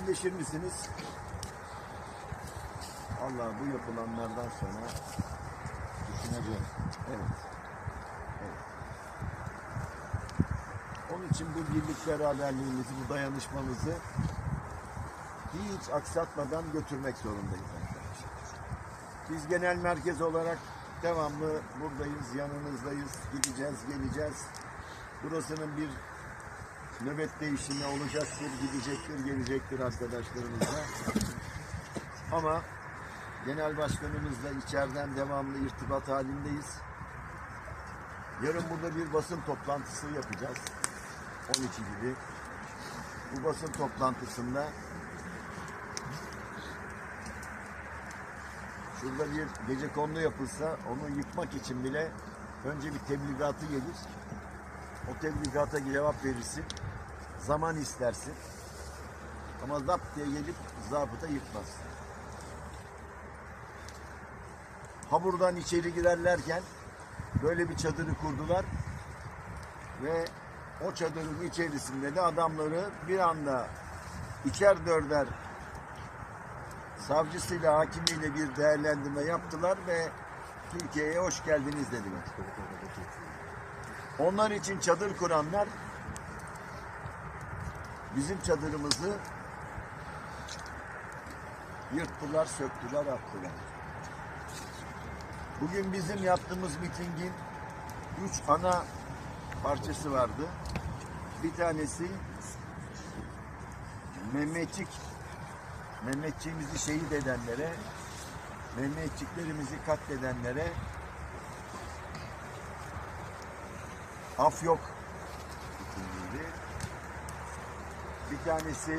Yerleşir misiniz? Allah bu yapılanlardan sonra düşüneceğim. Evet. evet. Onun için bu birlik beraberliğimizi, bu dayanışmamızı hiç aksatmadan götürmek zorundayız. Biz genel merkez olarak devamlı buradayız, yanınızdayız, gideceğiz, geleceğiz. Burasının bir nöbet değişimi olacaktır, gidecektir, gelecektir arkadaşlarımızla. Ama genel başkanımızla içeriden devamlı irtibat halindeyiz. Yarın burada bir basın toplantısı yapacağız. 12 gibi. Bu basın toplantısında şurada bir gece kondu yapılsa onu yıkmak için bile önce bir tebligatı gelir. O tebligata cevap verirsin. Zaman istersin. Ama zap diye gelip zabıta yıkmaz. Ha buradan içeri girerlerken böyle bir çadırı kurdular ve o çadırın içerisinde de adamları bir anda içer dörder savcısıyla hakimiyle bir değerlendirme yaptılar ve Türkiye'ye hoş geldiniz dediler. Onlar için çadır kuranlar bizim çadırımızı yırttılar, söktüler, attılar. Bugün bizim yaptığımız mitingin üç ana parçası vardı. Bir tanesi Mehmetçik Mehmetçiğimizi şehit edenlere Mehmetçiklerimizi katledenlere af yok. Bir tanesi